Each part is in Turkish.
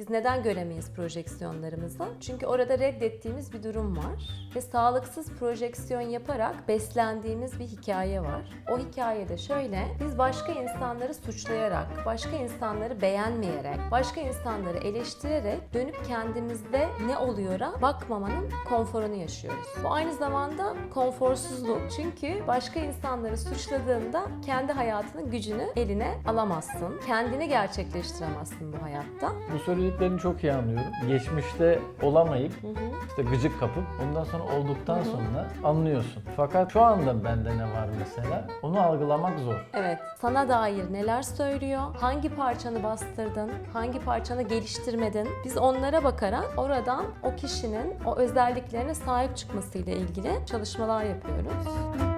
Biz neden göremeyiz projeksiyonlarımızı? Çünkü orada reddettiğimiz bir durum var. Ve sağlıksız projeksiyon yaparak beslendiğimiz bir hikaye var. O hikayede şöyle, biz başka insanları suçlayarak, başka insanları beğenmeyerek, başka insanları eleştirerek dönüp kendimizde ne oluyor'a bakmamanın konforunu yaşıyoruz. Bu aynı zamanda konforsuzluk. Çünkü başka insanları suçladığında kendi hayatının gücünü eline alamazsın. Kendini gerçekleştiremezsin bu hayatta. Bu söylediklerini çok iyi anlıyorum. Geçmişte olamayıp işte gıcık kapıp ondan sonra olduktan sonra anlıyorsun. Fakat şu anda bende ne var mesela onu algılamak zor. Evet, sana dair neler söylüyor, hangi parçanı bastırdın, hangi parçanı geliştirmedin. Biz onlara bakarak oradan o kişinin o özelliklerine sahip çıkmasıyla ilgili çalışmalar yapıyoruz.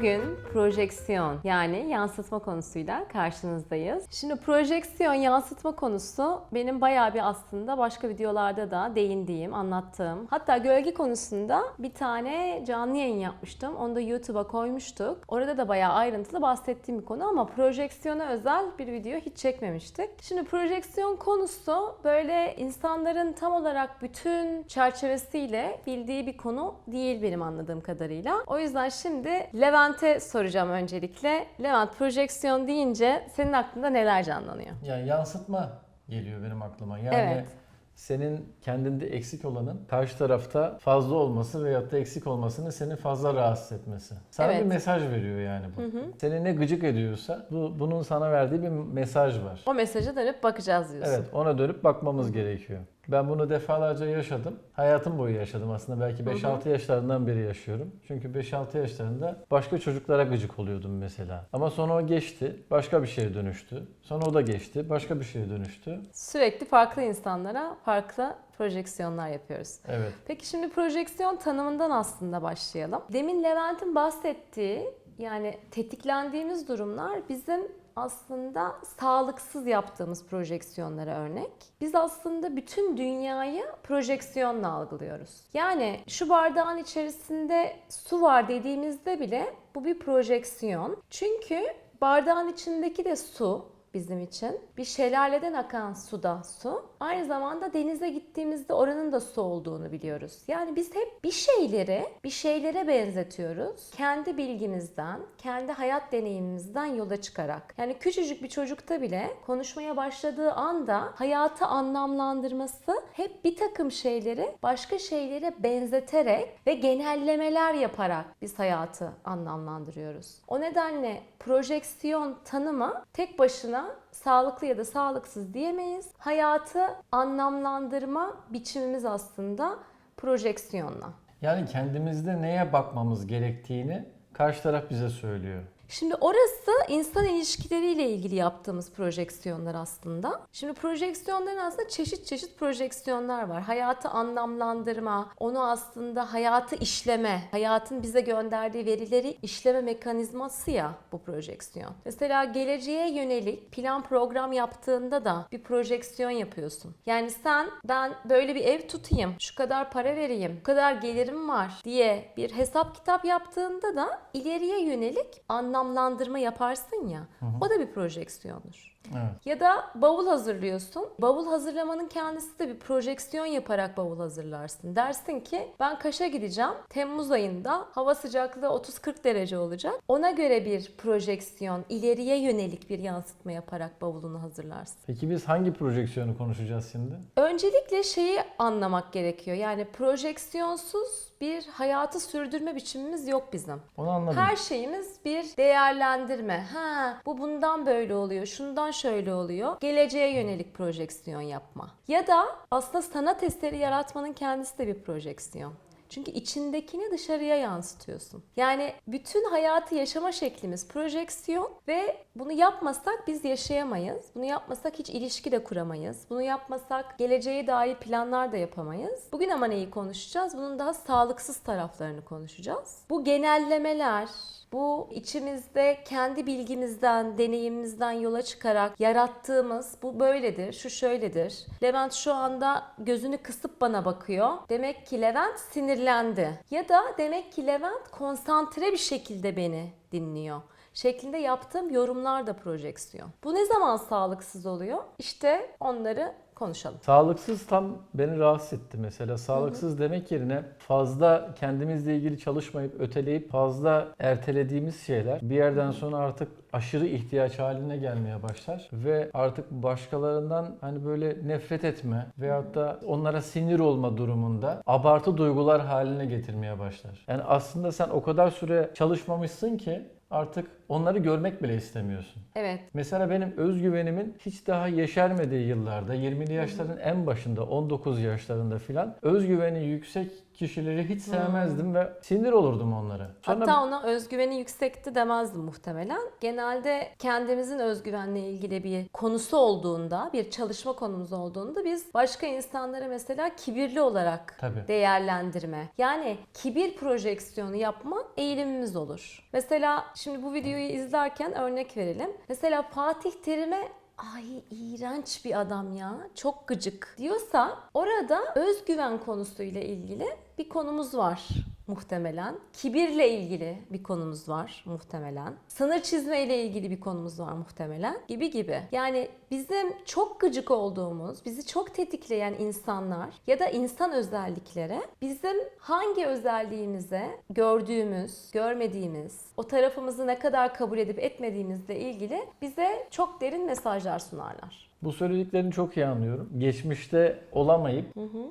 Bugün projeksiyon yani yansıtma konusuyla karşınızdayız. Şimdi projeksiyon yansıtma konusu benim bayağı bir aslında başka videolarda da değindiğim, anlattığım. Hatta gölge konusunda bir tane canlı yayın yapmıştım. Onu da YouTube'a koymuştuk. Orada da bayağı ayrıntılı bahsettiğim bir konu ama projeksiyona özel bir video hiç çekmemiştik. Şimdi projeksiyon konusu böyle insanların tam olarak bütün çerçevesiyle bildiği bir konu değil benim anladığım kadarıyla. O yüzden şimdi Levent'e soracağım öncelikle. Levent projeksiyon deyince senin aklında neler canlanıyor? Yani yansıtma geliyor benim aklıma. Yani Evet. senin kendinde eksik olanın karşı tarafta fazla olması veyahut da eksik olmasını seni fazla rahatsız etmesi. Sana Evet. bir mesaj veriyor yani bu. Seni ne gıcık ediyorsa bu, bunun sana verdiği bir mesaj var. O mesaja dönüp bakacağız diyorsun. Evet, ona dönüp bakmamız gerekiyor. Ben bunu defalarca yaşadım. Hayatım boyu yaşadım aslında. Belki 5-6 yaşlarından beri yaşıyorum. Çünkü 5-6 yaşlarında başka çocuklara gıcık oluyordum mesela. Ama sonra o geçti. Başka bir şeye dönüştü. Sonra o da geçti. Başka bir şeye dönüştü. Sürekli farklı insanlara farklı projeksiyonlar yapıyoruz. Evet. Peki şimdi projeksiyon tanımından aslında başlayalım. Demin Levent'in bahsettiği yani tetiklendiğimiz durumlar bizim aslında sağlıksız yaptığımız projeksiyonlara örnek. Biz aslında bütün dünyayı projeksiyonla algılıyoruz. Yani şu bardağın içerisinde su var dediğimizde bile bu bir projeksiyon. Çünkü bardağın içindeki de su, bizim için. Bir şelaleden akan su da su. Aynı zamanda denize gittiğimizde oranın da su olduğunu biliyoruz. Yani biz hep bir şeyleri bir şeylere benzetiyoruz. Kendi bilgimizden, kendi hayat deneyimimizden yola çıkarak. Yani küçücük bir çocukta bile konuşmaya başladığı anda hayatı anlamlandırması hep bir takım şeyleri başka şeylere benzeterek ve genellemeler yaparak biz hayatı anlamlandırıyoruz. O nedenle projeksiyon tanımı tek başına sağlıklı ya da sağlıksız diyemeyiz. Hayatı anlamlandırma biçimimiz aslında projeksiyonla. Yani kendimizde neye bakmamız gerektiğini karşı taraf bize söylüyor. Şimdi orası insan ilişkileriyle ilgili yaptığımız projeksiyonlar aslında. Şimdi projeksiyonların aslında çeşit çeşit projeksiyonlar var. Hayatı anlamlandırma, onu aslında hayatı işleme, hayatın bize gönderdiği verileri işleme mekanizması ya bu projeksiyon. Mesela geleceğe yönelik plan program yaptığında da bir projeksiyon yapıyorsun. Yani sen ben böyle bir ev tutayım, şu kadar para vereyim, bu kadar gelirim var diye bir hesap kitap yaptığında da ileriye yönelik anlamlandırma yaparsın ya. O da bir projeksiyondur. Evet. Ya da bavul hazırlıyorsun. Bavul hazırlamanın kendisi de bir projeksiyon yaparak bavul hazırlarsın. Dersin ki ben Kaş'a gideceğim. Temmuz ayında hava sıcaklığı 30-40 derece olacak. Ona göre bir projeksiyon, ileriye yönelik bir yansıtma yaparak bavulunu hazırlarsın. Peki biz hangi projeksiyonu konuşacağız şimdi? Öncelikle şeyi anlamak gerekiyor. Yani projeksiyonsuz bir hayatı sürdürme biçimimiz yok bizim. Onu anladım. Her şeyimiz bir değerlendirme. Ha, bu bundan böyle oluyor, şundan şöyle oluyor. Geleceğe yönelik projeksiyon yapma. Ya da aslında sanat eseri yaratmanın kendisi de bir projeksiyon. Çünkü içindekini dışarıya yansıtıyorsun. Yani bütün hayatı yaşama şeklimiz projeksiyon ve bunu yapmasak biz yaşayamayız. Bunu yapmasak hiç ilişki de kuramayız. Bunu yapmasak geleceğe dair planlar da yapamayız. Bugün ama neyi konuşacağız? Bunun daha sağlıksız taraflarını konuşacağız. Bu genellemeler, Bu içimizde kendi bilgimizden, deneyimimizden yola çıkarak yarattığımız bu böyledir, şu şöyledir. Levent şu anda gözünü kısıp bana bakıyor. Demek ki Levent sinirlendi. Ya da demek ki Levent konsantre bir şekilde beni dinliyor şeklinde yaptığım yorumlar da projeksiyon. Bu ne zaman sağlıksız oluyor? İşte onları konuşalım. Sağlıksız tam beni rahatsız etti mesela. Sağlıksız demek yerine fazla kendimizle ilgili çalışmayıp öteleyip fazla ertelediğimiz şeyler bir yerden sonra artık aşırı ihtiyaç haline gelmeye başlar ve artık başkalarından hani böyle nefret etme veyahut da onlara sinir olma durumunda abartı duygular haline getirmeye başlar. Yani aslında sen o kadar süre çalışmamışsın ki artık onları görmek bile istemiyorsun. Evet. Mesela benim özgüvenimin hiç daha yeşermediği yıllarda, 20'li yaşların en başında, 19 yaşlarında filan özgüveni yüksek kişileri hiç sevmezdim ve sinir olurdum onlara. Sonra Hatta ona özgüveni yüksekti demezdim muhtemelen. Genelde kendimizin özgüvenle ilgili bir konusu olduğunda, bir çalışma konumuz olduğunda biz başka insanlara mesela kibirli olarak Tabii. değerlendirme. Yani kibir projeksiyonu yapma eğilimimiz olur. Mesela şimdi bu videoyu izlerken örnek verelim. Mesela Fatih Terim'e ay iğrenç bir adam ya çok gıcık diyorsa orada özgüven konusuyla ilgili bir konumuz var muhtemelen. Kibirle ilgili bir konumuz var muhtemelen. Sınır çizme ile ilgili bir konumuz var muhtemelen gibi gibi. Yani bizim çok gıcık olduğumuz, bizi çok tetikleyen insanlar ya da insan özelliklere bizim hangi özelliğimize gördüğümüz, görmediğimiz, o tarafımızı ne kadar kabul edip etmediğimizle ilgili bize çok derin mesajlar sunarlar. Bu söylediklerini çok iyi anlıyorum. Geçmişte olamayıp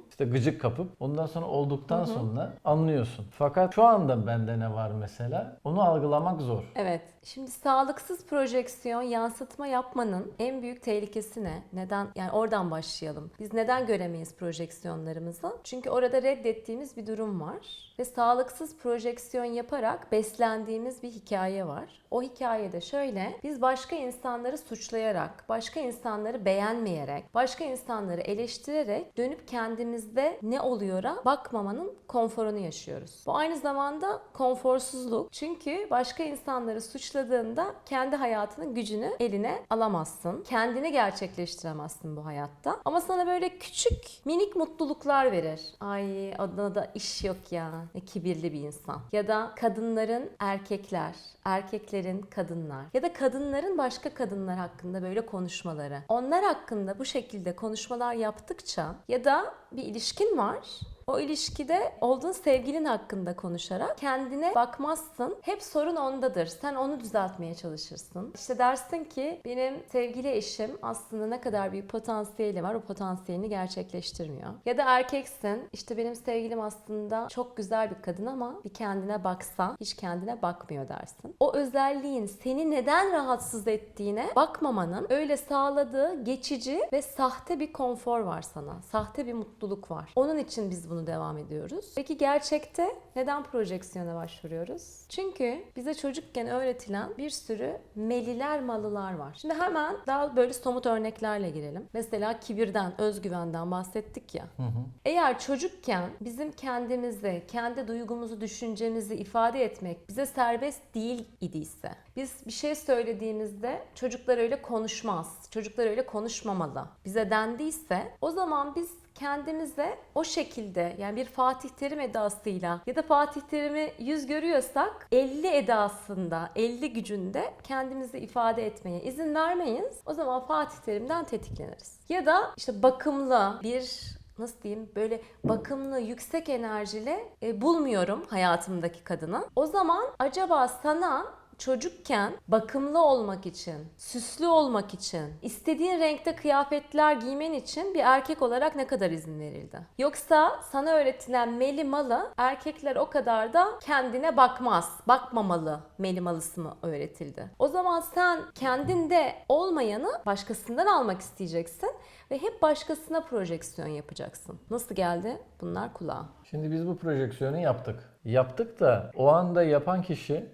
işte gıcık kapıp ondan sonra olduktan sonra anlıyorsun. Fakat şu anda bende ne var mesela? Onu algılamak zor. Evet. Şimdi sağlıksız projeksiyon, yansıtma yapmanın en büyük tehlikesi ne? Neden? Yani oradan başlayalım. Biz neden göremeyiz projeksiyonlarımızı? Çünkü orada reddettiğimiz bir durum var. Ve sağlıksız projeksiyon yaparak beslendiğimiz bir hikaye var. O hikayede şöyle, biz başka insanları suçlayarak, başka insanları beğenmeyerek, başka insanları eleştirerek dönüp kendimizde ne oluyora bakmamanın konforunu yaşıyoruz. Bu aynı zamanda konforsuzluk. Çünkü başka insanları suçladığında kendi hayatının gücünü eline alamazsın. Kendini gerçekleştiremezsin bu hayatta. Ama sana böyle küçük minik mutluluklar verir. Ay adına da iş yok ya. Ne kibirli bir insan. Ya da kadınların erkekler, erkeklerin kadınlar ya da kadınların başka kadınlar hakkında böyle konuşmaları. Onlar hakkında bu şekilde konuşmalar yaptıkça ya da bir ilişkin var o ilişkide olduğun sevgilin hakkında konuşarak kendine bakmazsın. Hep sorun ondadır. Sen onu düzeltmeye çalışırsın. İşte dersin ki benim sevgili eşim aslında ne kadar büyük potansiyeli var o potansiyelini gerçekleştirmiyor. Ya da erkeksin işte benim sevgilim aslında çok güzel bir kadın ama bir kendine baksa hiç kendine bakmıyor dersin. O özelliğin seni neden rahatsız ettiğine bakmamanın öyle sağladığı geçici ve sahte bir konfor var sana. Sahte bir mutluluk var. Onun için biz bunu devam ediyoruz. Peki gerçekte neden projeksiyona başvuruyoruz? Çünkü bize çocukken öğretilen bir sürü meliler malılar var. Şimdi hemen daha böyle somut örneklerle girelim. Mesela kibirden, özgüvenden bahsettik ya. Eğer çocukken bizim kendimizi, kendi duygumuzu, düşüncemizi ifade etmek bize serbest değil idiyse, biz bir şey söylediğimizde çocuklar öyle konuşmaz, çocuklar öyle konuşmamalı bize dendiyse o zaman biz kendimize o şekilde yani bir Fatih Terim edasıyla ya da Fatih Terim'i yüz görüyorsak 50 edasında, 50 gücünde kendimizi ifade etmeye izin vermeyiz. O zaman Fatih Terim'den tetikleniriz. Ya da işte bakımlı bir nasıl diyeyim böyle bakımlı yüksek enerjili e, bulmuyorum hayatımdaki kadını. O zaman acaba sana çocukken bakımlı olmak için, süslü olmak için, istediğin renkte kıyafetler giymen için bir erkek olarak ne kadar izin verildi? Yoksa sana öğretilen meli malı erkekler o kadar da kendine bakmaz, bakmamalı meli malısı mı öğretildi? O zaman sen kendinde olmayanı başkasından almak isteyeceksin ve hep başkasına projeksiyon yapacaksın. Nasıl geldi? Bunlar kulağa. Şimdi biz bu projeksiyonu yaptık. Yaptık da o anda yapan kişi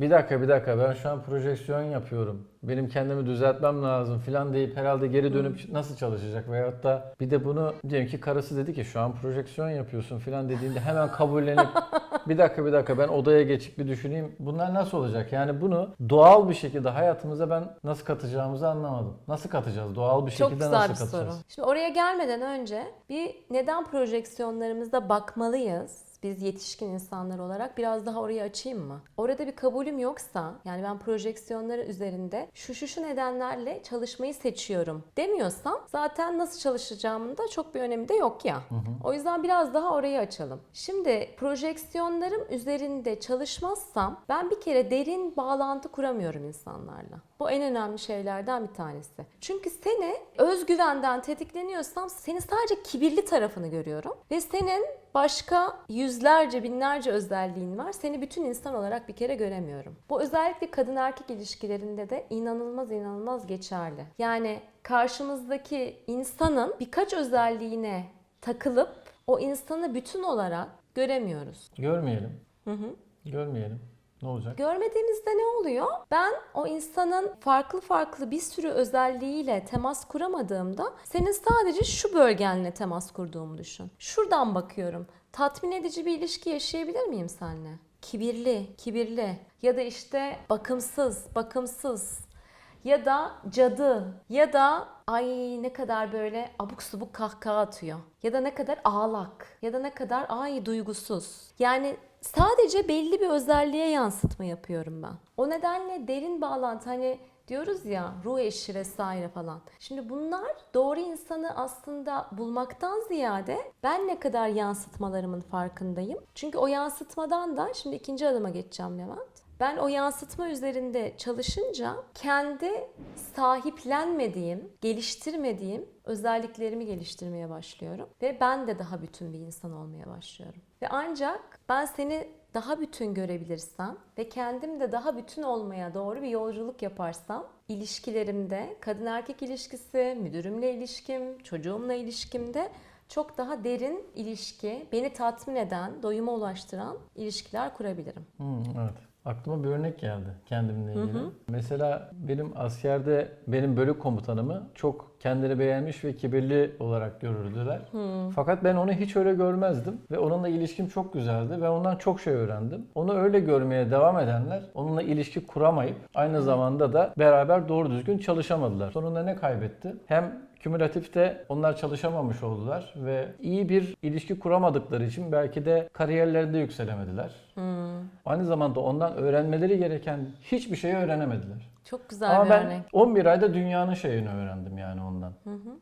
bir dakika bir dakika ben şu an projeksiyon yapıyorum. Benim kendimi düzeltmem lazım filan deyip herhalde geri dönüp nasıl çalışacak veyahut da bir de bunu diyelim ki karısı dedi ki şu an projeksiyon yapıyorsun filan dediğinde hemen kabullenip Bir dakika bir dakika ben odaya geçip bir düşüneyim. Bunlar nasıl olacak? Yani bunu doğal bir şekilde hayatımıza ben nasıl katacağımızı anlamadım. Nasıl katacağız? Doğal bir Çok şekilde güzel nasıl bir soru. katacağız? Şimdi oraya gelmeden önce bir neden projeksiyonlarımıza bakmalıyız? Biz yetişkin insanlar olarak biraz daha orayı açayım mı? Orada bir kabulüm yoksa yani ben projeksiyonları üzerinde şu şu şu nedenlerle çalışmayı seçiyorum demiyorsam zaten nasıl çalışacağımın da çok bir önemi de yok ya. O yüzden biraz daha orayı açalım. Şimdi projeksiyonlarım üzerinde çalışmazsam ben bir kere derin bağlantı kuramıyorum insanlarla. Bu en önemli şeylerden bir tanesi. Çünkü seni özgüvenden tetikleniyorsam seni sadece kibirli tarafını görüyorum ve senin başka yüzlerce binlerce özelliğin var. Seni bütün insan olarak bir kere göremiyorum. Bu özellikle kadın erkek ilişkilerinde de inanılmaz inanılmaz geçerli. Yani karşımızdaki insanın birkaç özelliğine takılıp o insanı bütün olarak göremiyoruz. Görmeyelim. Görmeyelim. Ne olacak? Görmediğimizde ne oluyor? Ben o insanın farklı farklı bir sürü özelliğiyle temas kuramadığımda senin sadece şu bölgenle temas kurduğumu düşün. Şuradan bakıyorum. Tatmin edici bir ilişki yaşayabilir miyim seninle? Kibirli, kibirli ya da işte bakımsız, bakımsız ya da cadı ya da ay ne kadar böyle abuk subuk kahkaha atıyor ya da ne kadar ağlak ya da ne kadar ay duygusuz. Yani sadece belli bir özelliğe yansıtma yapıyorum ben. O nedenle derin bağlantı hani diyoruz ya ruh eşi vesaire falan. Şimdi bunlar doğru insanı aslında bulmaktan ziyade ben ne kadar yansıtmalarımın farkındayım. Çünkü o yansıtmadan da şimdi ikinci adıma geçeceğim Levent. Ben o yansıtma üzerinde çalışınca kendi sahiplenmediğim, geliştirmediğim özelliklerimi geliştirmeye başlıyorum ve ben de daha bütün bir insan olmaya başlıyorum. Ve ancak ben seni daha bütün görebilirsem ve kendim de daha bütün olmaya doğru bir yolculuk yaparsam ilişkilerimde, kadın erkek ilişkisi, müdürümle ilişkim, çocuğumla ilişkimde çok daha derin ilişki, beni tatmin eden, doyuma ulaştıran ilişkiler kurabilirim. Hmm, evet. Aklıma bir örnek geldi kendimle ilgili. Mesela benim askerde benim bölük komutanımı çok kendini beğenmiş ve kibirli olarak görürdüler. Fakat ben onu hiç öyle görmezdim ve onunla ilişkim çok güzeldi ve ondan çok şey öğrendim. Onu öyle görmeye devam edenler onunla ilişki kuramayıp aynı zamanda da beraber doğru düzgün çalışamadılar. Sonunda ne kaybetti? Hem kümülatifte onlar çalışamamış oldular ve iyi bir ilişki kuramadıkları için belki de kariyerlerinde yükselemediler. Aynı zamanda ondan öğrenmeleri gereken hiçbir şeyi öğrenemediler. Çok güzel Ama bir ben örnek. 11 ayda dünyanın şeyini öğrendim yani ondan.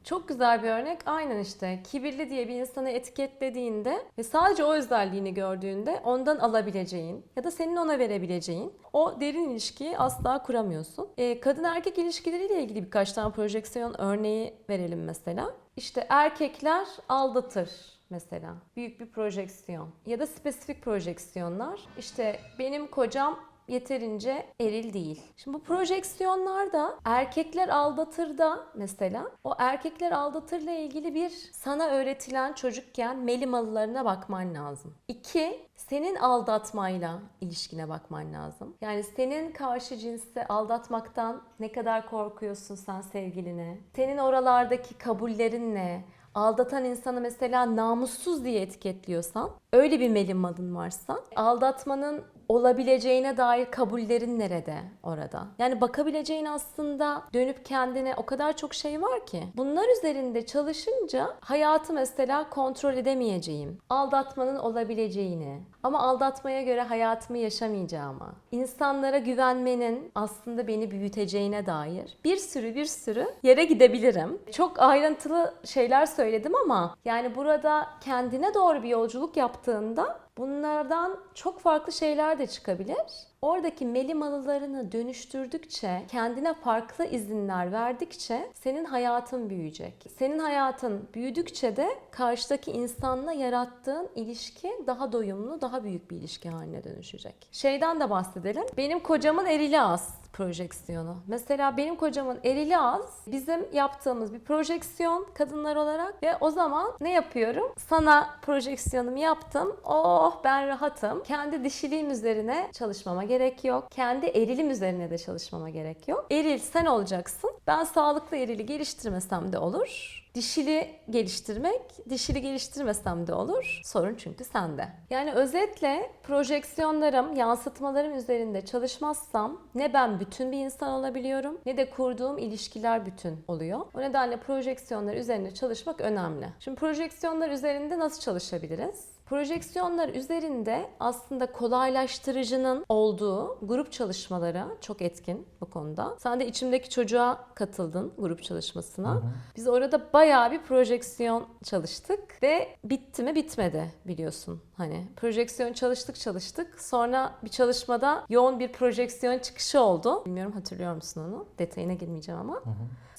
Çok güzel bir örnek. Aynen işte kibirli diye bir insanı etiketlediğinde ve sadece o özelliğini gördüğünde ondan alabileceğin ya da senin ona verebileceğin o derin ilişkiyi asla kuramıyorsun. Ee, kadın erkek ilişkileriyle ilgili birkaç tane projeksiyon örneği verelim mesela. İşte erkekler aldatır mesela. Büyük bir projeksiyon. Ya da spesifik projeksiyonlar. İşte benim kocam yeterince eril değil. Şimdi bu projeksiyonlarda erkekler aldatır da mesela o erkekler aldatırla ilgili bir sana öğretilen çocukken melimalılarına bakman lazım. İki, senin aldatmayla ilişkine bakman lazım. Yani senin karşı cinsi aldatmaktan ne kadar korkuyorsun sen sevgiline? Senin oralardaki kabullerin ne? Aldatan insanı mesela namussuz diye etiketliyorsan, öyle bir melimadın varsa, aldatmanın olabileceğine dair kabullerin nerede orada? Yani bakabileceğin aslında dönüp kendine o kadar çok şey var ki. Bunlar üzerinde çalışınca hayatı mesela kontrol edemeyeceğim. Aldatmanın olabileceğini ama aldatmaya göre hayatımı yaşamayacağımı, insanlara güvenmenin aslında beni büyüteceğine dair bir sürü bir sürü yere gidebilirim. Çok ayrıntılı şeyler söyledim ama yani burada kendine doğru bir yolculuk yaptığında Bunlardan çok farklı şeyler de çıkabilir. Oradaki melimalılarını dönüştürdükçe, kendine farklı izinler verdikçe senin hayatın büyüyecek. Senin hayatın büyüdükçe de karşıdaki insanla yarattığın ilişki daha doyumlu, daha büyük bir ilişki haline dönüşecek. Şeyden de bahsedelim. Benim kocamın erili az projeksiyonu. Mesela benim kocamın erili az bizim yaptığımız bir projeksiyon kadınlar olarak ve o zaman ne yapıyorum? Sana projeksiyonumu yaptım. Oh ben rahatım. Kendi dişiliğim üzerine çalışmama gerek yok. Kendi erilim üzerine de çalışmama gerek yok. Eril sen olacaksın. Ben sağlıklı erili geliştirmesem de olur. Dişili geliştirmek, dişili geliştirmesem de olur. Sorun çünkü sende. Yani özetle projeksiyonlarım, yansıtmalarım üzerinde çalışmazsam ne ben bütün bir insan olabiliyorum ne de kurduğum ilişkiler bütün oluyor. O nedenle projeksiyonlar üzerinde çalışmak önemli. Şimdi projeksiyonlar üzerinde nasıl çalışabiliriz? Projeksiyonlar üzerinde aslında kolaylaştırıcının olduğu grup çalışmaları çok etkin bu konuda. Sen de içimdeki çocuğa katıldın grup çalışmasına. Biz orada bayağı bir projeksiyon çalıştık ve bitti mi bitmedi biliyorsun. Hani projeksiyon çalıştık çalıştık. Sonra bir çalışmada yoğun bir projeksiyon çıkışı oldu. Bilmiyorum hatırlıyor musun onu? Detayına girmeyeceğim ama.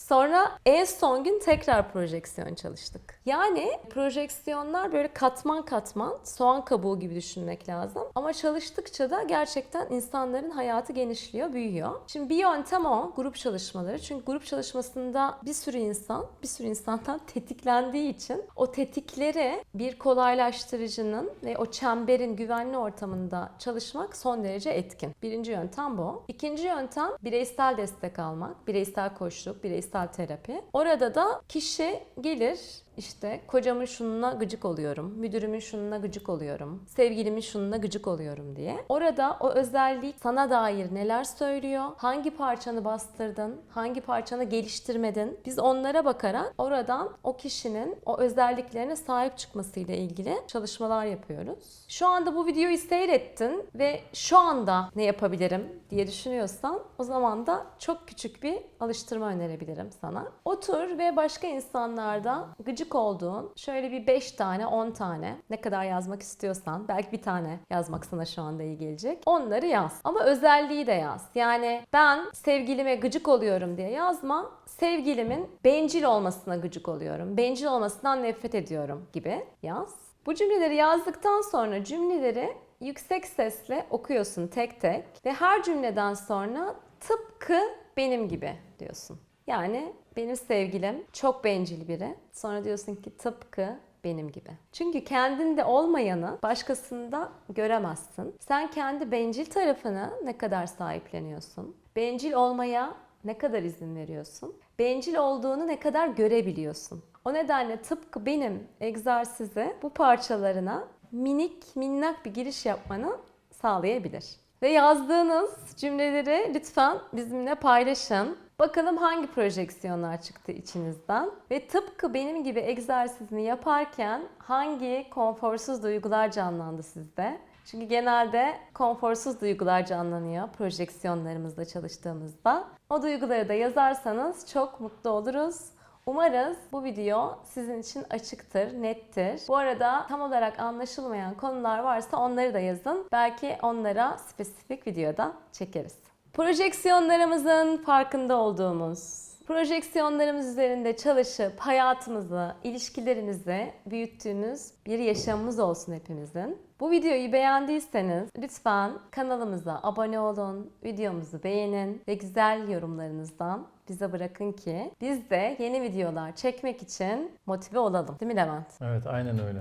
Sonra en son gün tekrar projeksiyon çalıştık. Yani projeksiyonlar böyle katman katman soğan kabuğu gibi düşünmek lazım. Ama çalıştıkça da gerçekten insanların hayatı genişliyor, büyüyor. Şimdi bir yöntem o grup çalışmaları. Çünkü grup çalışmasında bir sürü insan, bir sürü insandan tetiklendiği için o tetikleri bir kolaylaştırıcının ve o çemberin güvenli ortamında çalışmak son derece etkin. Birinci yöntem bu. İkinci yöntem bireysel destek almak, bireysel koçluk, bireysel terapi. Orada da kişi gelir işte kocamın şununla gıcık oluyorum, müdürümün şununla gıcık oluyorum, sevgilimin şununla gıcık oluyorum diye. Orada o özellik sana dair neler söylüyor, hangi parçanı bastırdın, hangi parçanı geliştirmedin. Biz onlara bakarak oradan o kişinin o özelliklerine sahip çıkmasıyla ilgili çalışmalar yapıyoruz. Şu anda bu videoyu seyrettin ve şu anda ne yapabilirim diye düşünüyorsan o zaman da çok küçük bir alıştırma önerebilirim sana. Otur ve başka insanlarda gıcık olduğun şöyle bir 5 tane 10 tane ne kadar yazmak istiyorsan belki bir tane yazmak sana şu anda iyi gelecek. Onları yaz. Ama özelliği de yaz. Yani ben sevgilime gıcık oluyorum diye yazma. Sevgilimin bencil olmasına gıcık oluyorum. Bencil olmasından nefret ediyorum gibi yaz. Bu cümleleri yazdıktan sonra cümleleri yüksek sesle okuyorsun tek tek ve her cümleden sonra tıpkı benim gibi diyorsun. Yani benim sevgilim çok bencil biri. Sonra diyorsun ki tıpkı benim gibi. Çünkü kendinde olmayanı başkasında göremezsin. Sen kendi bencil tarafını ne kadar sahipleniyorsun? Bencil olmaya ne kadar izin veriyorsun? Bencil olduğunu ne kadar görebiliyorsun? O nedenle tıpkı benim egzersize bu parçalarına minik minnak bir giriş yapmanı sağlayabilir. Ve yazdığınız cümleleri lütfen bizimle paylaşın. Bakalım hangi projeksiyonlar çıktı içinizden ve tıpkı benim gibi egzersizini yaparken hangi konforsuz duygular canlandı sizde? Çünkü genelde konforsuz duygular canlanıyor projeksiyonlarımızda çalıştığımızda. O duyguları da yazarsanız çok mutlu oluruz. Umarız bu video sizin için açıktır, nettir. Bu arada tam olarak anlaşılmayan konular varsa onları da yazın. Belki onlara spesifik videoda çekeriz. Projeksiyonlarımızın farkında olduğumuz, projeksiyonlarımız üzerinde çalışıp hayatımızı, ilişkilerimizi büyüttüğümüz bir yaşamımız olsun hepimizin. Bu videoyu beğendiyseniz lütfen kanalımıza abone olun, videomuzu beğenin ve güzel yorumlarınızdan bize bırakın ki biz de yeni videolar çekmek için motive olalım. Değil mi Levent? Evet aynen öyle.